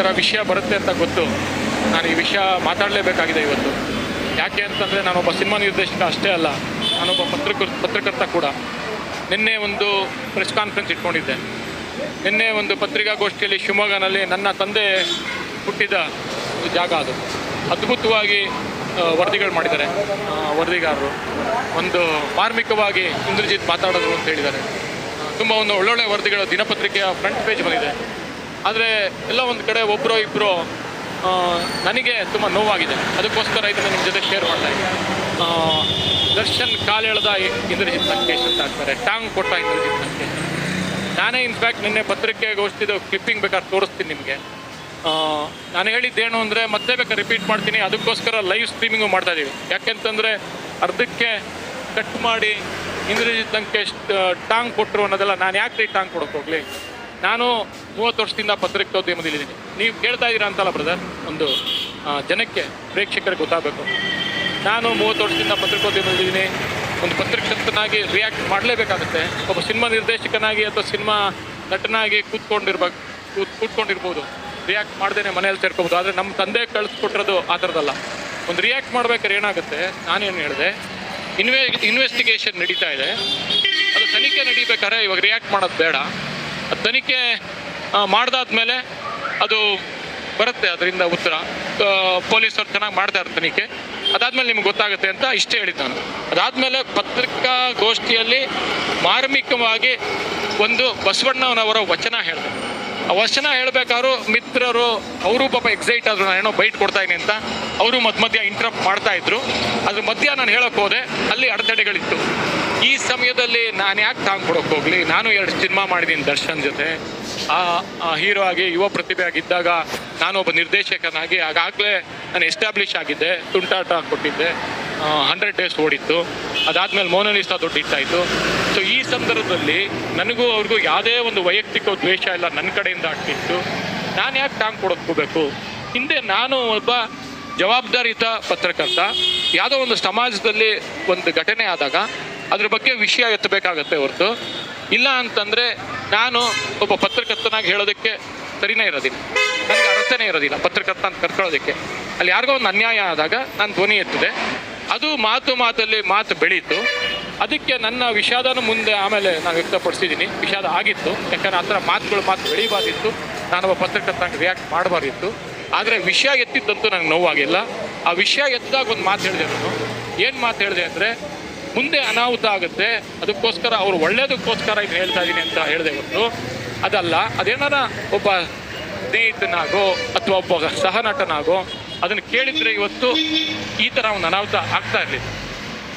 ಥರ ವಿಷಯ ಬರುತ್ತೆ ಅಂತ ಗೊತ್ತು. ನಾನು ಈ ವಿಷಯ ಮಾತಾಡಲೇಬೇಕಾಗಿದೆ ಇವತ್ತು. ಯಾಕೆ ಅಂತಂದರೆ ನಾನೊಬ್ಬ ಸಿನಿಮಾ ನಿರ್ದೇಶಕ ಅಷ್ಟೇ ಅಲ್ಲ, ನಾನೊಬ್ಬ ಪತ್ರಕರ್, ಪತ್ರಕರ್ತ ಕೂಡ. ನಿನ್ನೆ ಒಂದು ಪ್ರೆಸ್ ಕಾನ್ಫರೆನ್ಸ್ ಇಟ್ಕೊಂಡಿದ್ದೆ. ನಿನ್ನೆ ಒಂದು ಪತ್ರಿಕಾಗೋಷ್ಠಿಯಲ್ಲಿ ಶಿವಮೊಗ್ಗನಲ್ಲಿ ನನ್ನ ತಂದೆ ಹುಟ್ಟಿದ ಒಂದು ಜಾಗ ಅದು. ಅದ್ಭುತವಾಗಿ ವರದಿಗಳು ಮಾಡಿದ್ದಾರೆ. ವರದಿಗಾರರು. ಒಂದು ಮಾರ್ಮಿಕವಾಗಿ ಇಂದ್ರಜಿತ್ ಮಾತಾಡೋದು ಅಂತ ಹೇಳಿದ್ದಾರೆ. ತುಂಬ ಒಂದು ಒಳ್ಳೊಳ್ಳೆ ವರದಿಗಳು ದಿನಪತ್ರಿಕೆಯ ಫ್ರಂಟ್ ಪೇಜ್ ಬಂದಿದೆ. ಆದರೆ ಎಲ್ಲ ಒಂದು ಕಡೆ ಒಬ್ಬರು ಇಬ್ಬರು ನನಗೆ ತುಂಬ ನೋವಾಗಿದೆ. ಅದಕ್ಕೋಸ್ಕರ ಇದನ್ನು ನಿಮ್ಮ ಜೊತೆ ಶೇರ್ ಮಾಡ್ತಾ ಇದ್ದೀನಿ. ದರ್ಶನ್ ಕಾಲೆಳೆದ ಇಂದ್ರಜಿತ್ ಲಂಕೇಶ್ ಅಂತ ಆಗ್ತಾರೆ ಟಾಂಗ್ ಕೊಟ್ಟ ಇಂದ್ರಜಿತ್ ಲಂಕೇಶ್. ನಾನೇ ಇನ್ಫ್ಯಾಕ್ಟ್ ನಿನ್ನೆ ಪತ್ರಿಕೆಗೋಷ್ಠಿದು ಕ್ಲಿಪ್ಪಿಂಗ್ ಬೇಕಾದ್ರೆ ತೋರಿಸ್ತೀನಿ ನಿಮಗೆ. ನಾನು ಹೇಳಿದ್ದೇನು ಅಂದರೆ ಮತ್ತೆ ಬೇಕಾ ರಿಪೀಟ್ ಮಾಡ್ತೀನಿ. ಅದಕ್ಕೋಸ್ಕರ ಲೈವ್ ಸ್ಟ್ರೀಮಿಂಗು ಮಾಡ್ತಾ ಇದ್ದೀವಿ ಯಾಕೆಂತಂದರೆ ಅರ್ಧಕ್ಕೆ ಕಟ್ ಮಾಡಿ ಇಂದ್ರಜಿತ್ ಲಂಕೇಶ್ ಟಾಂಗ್ ಕೊಟ್ಟರು ಅನ್ನೋದೆಲ್ಲ ನಾನು ಯಾಕೆ ಟಾಂಗ್ ಕೊಡೋಕೆ ಹೋಗಲಿ? ನಾನು ಮೂವತ್ತು ವರ್ಷದಿಂದ ಪತ್ರಿಕೋದ್ಯಮದಲ್ಲಿದ್ದೀನಿ ನೀವು ಕೇಳ್ತಾ ಇದ್ದೀರಾ ಅಂತಲ್ಲ ಬ್ರದರ್ ಒಂದು ಜನಕ್ಕೆ, ಪ್ರೇಕ್ಷಕರಿಗೆ ಗೊತ್ತಾಗಬೇಕು. ನಾನು ಮೂವತ್ತು ವರ್ಷದಿಂದ ಪತ್ರಿಕೋದ್ಯಮದಲ್ಲಿದ್ದೀನಿ ಒಂದು ಪತ್ರಕರ್ತನಾಗಿ ರಿಯಾಕ್ಟ್ ಮಾಡಲೇಬೇಕಾಗುತ್ತೆ. ಒಬ್ಬ ಸಿನಿಮಾ ನಿರ್ದೇಶಕನಾಗಿ ಅಥವಾ ಸಿನಿಮಾ ನಟನಾಗಿ ಕೂತ್ಕೊಂಡಿರ್ಬೇಕು ಕೂತ್ ಕೂತ್ಕೊಂಡಿರ್ಬೋದು. ರಿಯಾಕ್ಟ್ ಮಾಡ್ದೇನೆ ಮನೇಲಿ ಸೇರ್ಕೋಬೋದು. ಆದರೆ ನಮ್ಮ ತಂದೆ ಕಳಿಸ್ಕೊಟ್ಟಿರೋದು ಆ ಥರದಲ್ಲ ಒಂದು ರಿಯಾಕ್ಟ್ ಮಾಡ್ಬೇಕಾದ್ರೆ ಏನಾಗುತ್ತೆ? ನಾನೇನು ಹೇಳಿದೆ ಇನ್ವೆ ಇನ್ವೆಸ್ಟಿಗೇಷನ್ ನಡೀತಾ ಇದೆ. ಅದು ತನಿಖೆ ನಡೀಬೇಕಾದ್ರೆ ಇವಾಗ ರಿಯಾಕ್ಟ್ ಮಾಡೋದು ಬೇಡ. ತನಿಖೆ ಮಾಡ್ದಾದ್ಮೇಲೆ ಅದು ಬರುತ್ತೆ ಅದರಿಂದ ಉತ್ತರ. ಪೊಲೀಸರು ಚೆನ್ನಾಗಿ ಮಾಡ್ತಾ ಇರ್ತಾರೆ ತನಿಖೆ. ಅದಾದ್ಮೇಲೆ ನಿಮ್ಗೆ ಗೊತ್ತಾಗುತ್ತೆ ಅಂತ ಇಷ್ಟೇ ಹೇಳಿದ್ದು ನಾನು. ಅದಾದ್ಮೇಲೆ ಪತ್ರಿಕಾಗೋಷ್ಠಿಯಲ್ಲಿ ಮಾರ್ಮಿಕವಾಗಿ ಒಂದು ಬಸವಣ್ಣನವರ ವಚನ ಹೇಳಿದೆ. ಆ ವಚನ ಹೇಳಬೇಕಾದ್ರು ಮಿತ್ರರು, ಅವರು ಪಾಪ ಎಕ್ಸೈಟ್ ಆದ್ರು, ನಾನು ಏನೋ ಬೈಟ್ ಕೊಡ್ತಾ ಇದ್ದೀನಿ ಅಂತ ಅವರು ಮಧ್ಯ ಮಧ್ಯ ಇಂಟ್ರಪ್ಟ್ ಮಾಡ್ತಾ ಇದ್ರು. ಅದ್ರ ಮಧ್ಯ ನಾನು ಹೇಳಕ್ ಹೋದೆ, ಅಲ್ಲಿ ಅಡೆತಡೆಗಳಿತ್ತು. ಈ ಸಮಯದಲ್ಲಿ ನಾನು ಯಾಕೆ ಟಾಂಗ್ ಕೊಡೋಕೆ ಹೋಗ್ಲಿ? ನಾನು ಎರಡು ಸಿನಿಮಾ ಮಾಡಿದ್ದೀನಿ ದರ್ಶನ್ ಜೊತೆ. ಆ ಹೀರೋ ಆಗಿ, ಯುವ ಪ್ರತಿಭೆ ಆಗಿದ್ದಾಗ ನಾನೊಬ್ಬ ನಿರ್ದೇಶಕನಾಗಿ ಆಗಾಗಲೇ ನಾನು ಎಸ್ಟಾಬ್ಲಿಷ್ ಆಗಿದ್ದೆ, ತುಂಟಾಟ ಕೊಟ್ಟಿದ್ದೆ. ಹಂಡ್ರೆಡ್ ಡೇಸ್ ಓಡಿತ್ತು. ಅದಾದಮೇಲೆ ಮೋನಲಿಸಾ ದೊಡ್ಡ ಹಿಟ್ಟಾಯಿತು ಸೊ ಈ ಸಂದರ್ಭದಲ್ಲಿ ನನಗೂ ಅವ್ರಿಗೂ ಯಾವುದೇ ಒಂದು ವೈಯಕ್ತಿಕ ದ್ವೇಷ ಇಲ್ಲ, ನನ್ನ ಕಡೆಯಿಂದ ಆಗ್ತಿತ್ತು. ನಾನು ಯಾಕೆ ಟಾಂಗ್ ಕೊಡೋಕೆ ಹೋಗ್ಬೇಕು? ಹಿಂದೆ ನಾನು ಒಬ್ಬ ಜವಾಬ್ದಾರಿತ ಪತ್ರಕರ್ತ. ಯಾವುದೋ ಒಂದು ಸಮಾಜದಲ್ಲಿ ಒಂದು ಘಟನೆ ಆದಾಗ ಅದ್ರ ಬಗ್ಗೆ ವಿಷಯ ಎತ್ತಬೇಕಾಗತ್ತೆ ಹೊರತು. ಇಲ್ಲ ಅಂತಂದರೆ ನಾನು ಒಬ್ಬ ಪತ್ರಕರ್ತನಾಗಿ ಹೇಳೋದಕ್ಕೆ ಸರಿನೇ ಇರೋದಿಲ್ಲ. ನನಗೆ ಅರ್ಥನೇ ಇರೋದಿಲ್ಲ ಪತ್ರಕರ್ತ ಅಂತ ಕರ್ಕೊಳ್ಳೋದಕ್ಕೆ. ಅಲ್ಲಿ ಯಾರಿಗೋ ಒಂದು ಅನ್ಯಾಯ ಆದಾಗ ನಾನು ಧ್ವನಿ ಎತ್ತಿದೆ. ಅದು ಮಾತು ಮಾತಲ್ಲಿ ಮಾತು ಬೆಳೀತು. ಅದಕ್ಕೆ ನನ್ನ ವಿಷಾದನೂ ಮುಂದೆ ಆಮೇಲೆ ನಾನು ವ್ಯಕ್ತಪಡಿಸಿದ್ದೀನಿ. ವಿಷಾದ ಆಗಿತ್ತು. ಯಾಕಂದ್ರೆ ಆ ಥರ ಮಾತುಗಳು ಮಾತು ಬೆಳೀಬಾರ್ದಿತ್ತು. ನಾನೊಬ್ಬ ಪತ್ರಕರ್ತನ ರಿಯಾಕ್ಟ್ ಮಾಡಬಾರ್ದಿತ್ತು. ಆದರೆ ವಿಷಯ ಎತ್ತಿದ್ದಂತೂ ನಂಗೆ ನೋವಾಗಿಲ್ಲ ಆ ವಿಷಯ ಎತ್ತಿದಾಗ ಒಂದು ಮಾತು ಹೇಳಿದೆ ನಾನು. ಏನು ಮಾತು ಹೇಳಿದೆ ಅಂದರೆ ಮುಂದೆ ಅನಾಹುತ ಆಗುತ್ತೆ. ಅದಕ್ಕೋಸ್ಕರ ಅವರು ಒಳ್ಳೇದಕ್ಕೋಸ್ಕರ ಇದು ಹೇಳ್ತಾ ಇದ್ದೀನಿ ಅಂತ ಹೇಳಿದೆ ಹೊರತು. ಅದಲ್ಲ, ಅದೇನಾರ ಒಬ್ಬ ಸ್ನೇಹಿತನಾಗೋ ಅಥವಾ ಒಬ್ಬ ಸಹನಟನಾಗೋ, ಅದನ್ನು ಕೇಳಿದರೆ ಇವತ್ತು ಈ ಥರ ಒಂದು ಅನಾಹುತ ಆಗ್ತಾ ಇರಲಿಲ್ಲ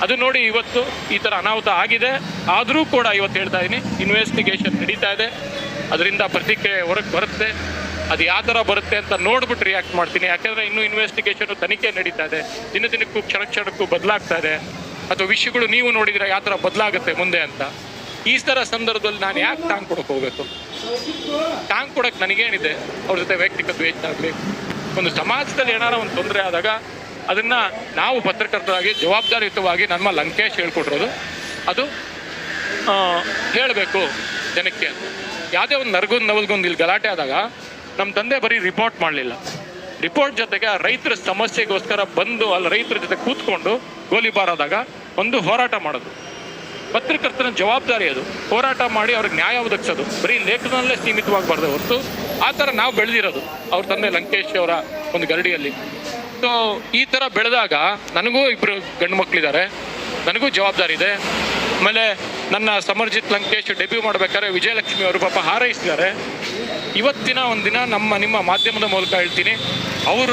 ಅದು ನೋಡಿ ಇವತ್ತು ಈ ಥರ ಅನಾಹುತ ಆಗಿದೆ. ಆದರೂ ಕೂಡ ಇವತ್ತು ಹೇಳ್ತಾ ಇದ್ದೀನಿ ಇನ್ವೆಸ್ಟಿಗೇಷನ್ ನಡೀತಾ ಇದೆ. ಅದರಿಂದ ಪ್ರತಿಕ್ರಿಯೆ ಹೊರಗೆ ಬರುತ್ತೆ. ಅದು ಯಾವ ಥರ ಬರುತ್ತೆ ಅಂತ ನೋಡ್ಬಿಟ್ಟು ರಿಯಾಕ್ಟ್ ಮಾಡ್ತೀನಿ. ಯಾಕೆಂದರೆ ಇನ್ನೂ ಇನ್ವೆಸ್ಟಿಗೇಷನು ತನಿಖೆ ನಡೀತಾ ಇದೆ. ದಿನ ದಿನಕ್ಕೂ, ಕ್ಷಣ ಕ್ಷಣಕ್ಕೂ ಬದಲಾಗ್ತಾ ಇದೆ. ಅಥವಾ ವಿಷಯಗಳು ನೀವು ನೋಡಿದ್ರೆ ಯಾವ ಥರ ಬದಲಾಗುತ್ತೆ ಮುಂದೆ ಅಂತ, ಈ ಥರ ಸಂದರ್ಭದಲ್ಲಿ ನಾನು ಯಾಕೆ ಟಾಂಗ್ ಕೊಡೋಕೆ ಹೋಗಬೇಕು? ಟಾಂಗ್ ಕೊಡೋಕೆ ನನಗೇನಿದೆ? ಅವ್ರ ಜೊತೆ ವೈಯಕ್ತಿಕ ದ್ವೇಷ ಆಗಲಿ, ಒಂದು ಸಮಾಜದಲ್ಲಿ ಏನಾರ ಒಂದು ತೊಂದರೆ ಆದಾಗ ಅದನ್ನು ನಾವು ಪತ್ರಕರ್ತರಾಗಿ, ಜವಾಬ್ದಾರಿಯುತವಾಗಿ ನಮ್ಮ ಲಂಕೇಶ್ ಹೇಳ್ಕೊಟ್ಟಿರೋದು. ಅದು ಹೇಳಬೇಕು ಜನಕ್ಕೆ. ಯಾವುದೇ ಒಂದು ನರಗೊಂದು ನವಲ್ಗೊಂದು ಇಲ್ಲಿ ಗಲಾಟೆ ಆದಾಗ ನಮ್ಮ ತಂದೆ ಬರೀ ರಿಪೋರ್ಟ್ ಮಾಡಲಿಲ್ಲ. ರಿಪೋರ್ಟ್ ಜೊತೆಗೆ ಆ ರೈತರ ಸಮಸ್ಯೆಗೋಸ್ಕರ ಬಂದು, ಅಲ್ಲಿ ರೈತರ ಜೊತೆ ಕೂತ್ಕೊಂಡು ಗೋಲಿಬಾರ್ ಆದಾಗ ಒಂದು ಹೋರಾಟ ಮಾಡೋದು. ಪತ್ರಕರ್ತನ ಜವಾಬ್ದಾರಿ ಅದು. ಹೋರಾಟ ಮಾಡಿ ಅವ್ರಿಗೆ ನ್ಯಾಯ ಒದಗಿಸೋದು. ಬರೀ ಲೇಖನಲ್ಲೇ ಸೀಮಿತವಾಗಬಾರ್ದು ಹೊರತು ಆ ಥರ ನಾವು ಬೆಳೆದಿರೋದು. ಅವ್ರ ತಂದೆ ಲಂಕೇಶ್ ಅವರ ಒಂದು ಗರಡಿಯಲ್ಲಿ. ಸೊ ಈ ಥರ ಬೆಳೆದಾಗ ನನಗೂ ಇಬ್ಬರು ಗಂಡು ಮಕ್ಕಳಿದ್ದಾರೆ ನನಗೂ ಜವಾಬ್ದಾರಿ ಇದೆ. ಆಮೇಲೆ ನನ್ನ ಸಮರ್ಜಿತ್ ಲಂಕೇಶ್ ಡೆಬ್ಯೂ ಮಾಡಬೇಕಾದ್ರೆ ವಿಜಯಲಕ್ಷ್ಮಿ ಅವರು ಪಾಪ ಹಾರೈಸಿದ್ದಾರೆ ಇವತ್ತಿನ ಒಂದು ದಿನ ನಮ್ಮ, ನಿಮ್ಮ ಮಾಧ್ಯಮದ ಮೂಲಕ ಹೇಳ್ತೀನಿ. ಅವರ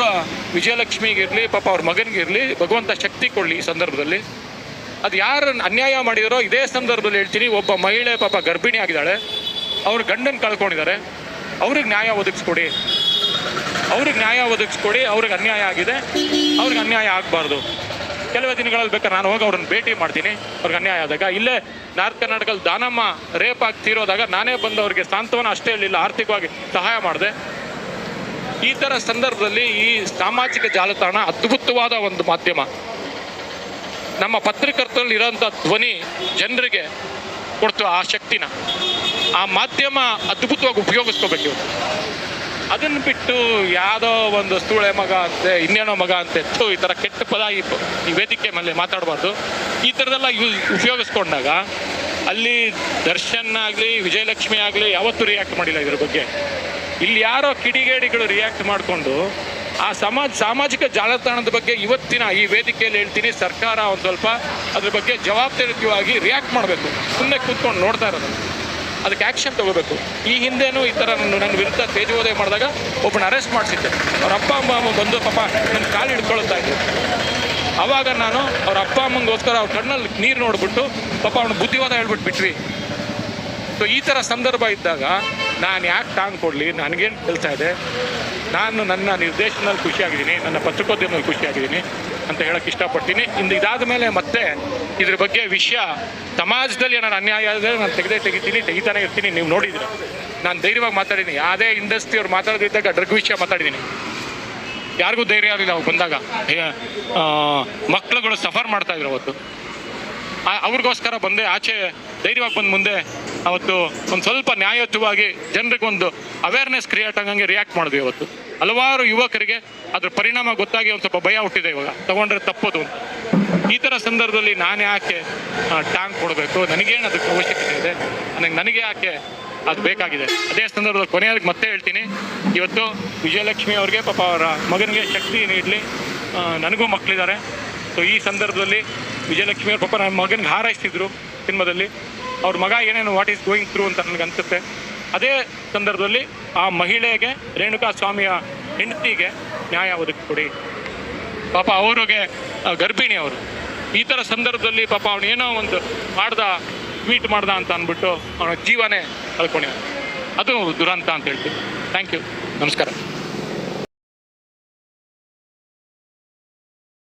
ವಿಜಯಲಕ್ಷ್ಮಿಗಿರಲಿ ಪಾಪ ಅವ್ರ ಮಗನಿಗಿರಲಿ ಭಗವಂತ ಶಕ್ತಿ ಕೊಡಲಿ ಈ ಸಂದರ್ಭದಲ್ಲಿ. ಅದು ಯಾರು ಅನ್ಯಾಯ ಮಾಡಿದಾರೋ ಇದೇ ಸಂದರ್ಭದಲ್ಲಿ ಹೇಳ್ತೀನಿ, ಒಬ್ಬ ಮಹಿಳೆ ಪಾಪ ಗರ್ಭಿಣಿ ಆಗಿದ್ದಾಳೆ, ಅವ್ರ ಗಂಡನ ಕಳ್ಕೊಂಡಿದ್ದಾರೆ, ಅವ್ರಿಗೆ ನ್ಯಾಯ ಒದಗಿಸ್ಕೊಡಿ, ಅವ್ರಿಗೆ ನ್ಯಾಯ ಒದಗಿಸ್ಕೊಡಿ, ಅವ್ರಿಗೆ ಅನ್ಯಾಯ ಆಗಿದೆ, ಅವ್ರಿಗೆ ಅನ್ಯಾಯ ಆಗಬಾರ್ದು. ಕೆಲವೇ ದಿನಗಳಲ್ಲಿ ಬೇಕಾದ್ರೆ ನಾನು ಹೋಗಿ ಅವ್ರನ್ನ ಭೇಟಿ ಮಾಡ್ತೀನಿ, ಅವ್ರಿಗೆ ಅನ್ಯಾಯ ಆದಾಗ. ಇಲ್ಲೇ ನಾರ್ತ್ ಕರ್ನಾಟಕದಲ್ಲಿ ದಾನಮ್ಮ ರೇಪ್ ಆಗ್ತಿರೋದಾಗ ನಾನೇ ಬಂದು ಅವ್ರಿಗೆ ಸಾಂತ್ವನ ಅಷ್ಟೇ ಇರಲಿಲ್ಲ ಆರ್ಥಿಕವಾಗಿ ಸಹಾಯ ಮಾಡಿದೆ. ಈ ಥರ ಸಂದರ್ಭದಲ್ಲಿ ಈ ಸಾಮಾಜಿಕ ಜಾಲತಾಣ ಅದ್ಭುತವಾದ ಒಂದು ಮಾಧ್ಯಮ. ನಮ್ಮ ಪತ್ರಕರ್ತರಲ್ಲಿ ಇರೋಂಥ ಧ್ವನಿ ಜನರಿಗೆ ಕೊಡ್ತು ಆ ಶಕ್ತಿನ. ಆ ಮಾಧ್ಯಮ ಅದ್ಭುತವಾಗಿ ಉಪಯೋಗಿಸ್ಕೋಬೇಕು ಇವತ್ತು ಅದನ್ನು ಬಿಟ್ಟು ಯಾವುದೋ ಒಂದು ಸ್ತೂಳೆ ಮಗ ಅಂತೆ, ಇನ್ನೇನೋ ಮಗ ಅಂತೆ ಈ ಥರ ಕೆಟ್ಟ ಪದ ಈ ವೇದಿಕೆ ಮೇಲೆ ಮಾತಾಡಬಾರ್ದು. ಈ ಥರದೆಲ್ಲ ಯೂ, ಉಪಯೋಗಿಸ್ಕೊಂಡಾಗ ಅಲ್ಲಿ ದರ್ಶನ್ ಆಗಲಿ, ವಿಜಯಲಕ್ಷ್ಮಿ ಆಗಲಿ ಯಾವತ್ತೂ ರಿಯಾಕ್ಟ್ ಮಾಡಿಲ್ಲ ಇದ್ರ ಬಗ್ಗೆ. ಇಲ್ಲಿ ಯಾರೋ ಕಿಡಿಗೇಡಿಗಳು ರಿಯಾಕ್ಟ್ ಮಾಡಿಕೊಂಡು ಆ ಸಮಾಜ ಸಾಮಾಜಿಕ ಜಾಲತಾಣದ ಬಗ್ಗೆ ಇವತ್ತಿನ ಈ ವೇದಿಕೆಯಲ್ಲಿ ಹೇಳ್ತೀನಿ, ಸರ್ಕಾರ ಒಂದು ಸ್ವಲ್ಪ ಅದ್ರ ಬಗ್ಗೆ ಜವಾಬ್ದಾರಿಯುತವಾಗಿ ರಿಯಾಕ್ಟ್ ಮಾಡಬೇಕು. ಸುಮ್ಮನೆ ಕೂತ್ಕೊಂಡು ನೋಡ್ತಾ ಇರೋದು ಅದಕ್ಕೆ ಆ್ಯಕ್ಷನ್ ತಗೋಬೇಕು. ಈ ಹಿಂದೆನೂ ಈ ಥರ ನನ್ನ ನನ್ನ ವಿರುದ್ಧ ತೇಜೋದಯ ಮಾಡಿದಾಗ ಒಬ್ಬನ ಅರೆಸ್ಟ್ ಮಾಡಿಸಿದ್ದೆ. ಅವ್ರ ಅಪ್ಪ, ಅಮ್ಮ ಬಂದು ಪಾಪ ನನ್ನ ಕಾಲು ಹಿಡ್ಕೊಳ್ತಾ ಇದ್ದೆ ಅವಾಗ ನಾನು ಅವ್ರ ಅಪ್ಪ, ಅಮ್ಮಂಗೋಸ್ಕರ ಅವ್ರ ಕಣ್ಣಲ್ಲಿ ನೀರು ನೋಡಿಬಿಟ್ಟು ಪಾಪ ಅವನು ಬುದ್ಧಿವಾದ ಹೇಳ್ಬಿಟ್ಟು ಬಿಟ್ವಿ. ಸೊ ಈ ಥರ ಸಂದರ್ಭ ಇದ್ದಾಗ ನಾನು ಯಾಕೆ ಟಾಂಗ್ ಕೊಡಲಿ? ನನಗೇನು ಕೆಲಸ ಇದೆ? ನಾನು ನನ್ನ ನಿರ್ದೇಶನದಲ್ಲಿ ಖುಷಿಯಾಗಿದ್ದೀನಿ, ನನ್ನ ಪತ್ರಿಕೋದ್ಯಮದಲ್ಲಿ ಖುಷಿಯಾಗಿದ್ದೀನಿ ಅಂತ ಹೇಳಕ್ಕೆ ಇಷ್ಟಪಡ್ತೀನಿ. ಇಂದು ಇದಾದ ಮೇಲೆ ಮತ್ತೆ ಇದ್ರ ಬಗ್ಗೆ ವಿಷಯ ಸಮಾಜದಲ್ಲಿ ನಾನು ಅನ್ಯಾಯ ಆದರೆ ನಾನು ತೆಗೆದೇ ತೆಗಿತೀನಿ, ತೆಗಿತಾನೆ ಇರ್ತೀನಿ, ನೀವು ನೋಡಿದ್ರೆ. ನಾನು ಧೈರ್ಯವಾಗಿ ಮಾತಾಡಿದ್ದೀನಿ. ಯಾವುದೇ ಇಂಡಸ್ಟ್ರಿ ಅವ್ರು ಮಾತಾಡೋದಿದ್ದಾಗ ಡ್ರಗ್ ವಿಷಯ ಮಾತಾಡಿದ್ದೀನಿ. ಯಾರಿಗೂ ಧೈರ್ಯ ಆಗಲಿಲ್ಲ ಅವ್ರು ಬಂದಾಗ. ಮಕ್ಕಳುಗಳು ಸಫರ್ ಮಾಡ್ತಾ ಇದ್ರು ಅವತ್ತು. ಅವ್ರಿಗೋಸ್ಕರ ಬಂದೆ, ಆಚೆ ಧೈರ್ಯವಾಗಿ ಬಂದು ಮುಂದೆ ಅವತ್ತು ಒಂದು ಸ್ವಲ್ಪ ನ್ಯಾಯಯುತವಾಗಿ ಜನರಿಗೊಂದು ಅವೇರ್ನೆಸ್ ಕ್ರಿಯೇಟ್ ಆಗಂಗೆ ರಿಯಾಕ್ಟ್ ಮಾಡಿದ್ವಿ ಇವತ್ತು ಹಲವಾರು ಯುವಕರಿಗೆ ಅದ್ರ ಪರಿಣಾಮ ಗೊತ್ತಾಗಿ ಒಂದು ಸ್ವಲ್ಪ ಭಯ ಹುಟ್ಟಿದೆ ಇವಾಗ. ತಗೊಂಡ್ರೆ ತಪ್ಪೋದು ಈ ಥರ ಸಂದರ್ಭದಲ್ಲಿ ನಾನು ಯಾಕೆ ಟ್ಯಾಂಕ್ ಕೊಡಬೇಕು? ನನಗೇನು ಅದಕ್ಕೆ ಅವಶ್ಯಕತೆ ಇದೆ? ನನಗೆ ನನಗೆ ಯಾಕೆ ಅದು ಬೇಕಾಗಿದೆ? ಅದೇ ಸಂದರ್ಭದಲ್ಲಿ ಕೊನೆಯದಕ್ಕೆ ಮತ್ತೆ ಹೇಳ್ತೀನಿ. ಇವತ್ತು ವಿಜಯಲಕ್ಷ್ಮಿ ಅವ್ರಿಗೆ ಪಾಪ ಅವರ ಮಗನಿಗೆ ಶಕ್ತಿ ನೀಡಲಿ ನನಗೂ ಮಕ್ಕಳಿದ್ದಾರೆ ಸೊ ಈ ಸಂದರ್ಭದಲ್ಲಿ ವಿಜಯಲಕ್ಷ್ಮಿ ಅವ್ರ ಪಾಪ ನನ್ನ ಮಗನಿಗೆ ಹಾರೈಸ್ತಿದ್ರು ಸಿನಿಮಾದಲ್ಲಿ. ಅವ್ರ ಮಗ ಏನೇನು ವಾಟ್ ಈಸ್ ಗೋಯಿಂಗ್ ಥ್ರೂ ಅಂತ ನನಗೆ ಅನ್ಸುತ್ತೆ. ಅದೇ ಸಂದರ್ಭದಲ್ಲಿ ಆ ಮಹಿಳೆಗೆ ರೇಣುಕಾ ಸ್ವಾಮಿಯ ಹೆಂಡತಿಗೆ ನ್ಯಾಯ ಒದಗಿಸ್ಕೊಡಿ ಪಾಪ ಅವರಿಗೆ ಗರ್ಭಿಣಿ ಅವರು. ಈ ಥರ ಸಂದರ್ಭದಲ್ಲಿ ಪಾಪ ಏನೋ ಒಂದು ಮಾಡ್ದ ಟ್ವೀಟ್ ಮಾಡ್ದ ಅಂತ ಅಂದ್ಬಿಟ್ಟು ಅವನ ಜೀವನೇ ಕಳ್ಕೊಂಡಿದ್ದಾನೆ ಅದು ದುರಂತ ಅಂತ ಹೇಳ್ತೀನಿ. ಥ್ಯಾಂಕ್ ಯು ನಮಸ್ಕಾರ.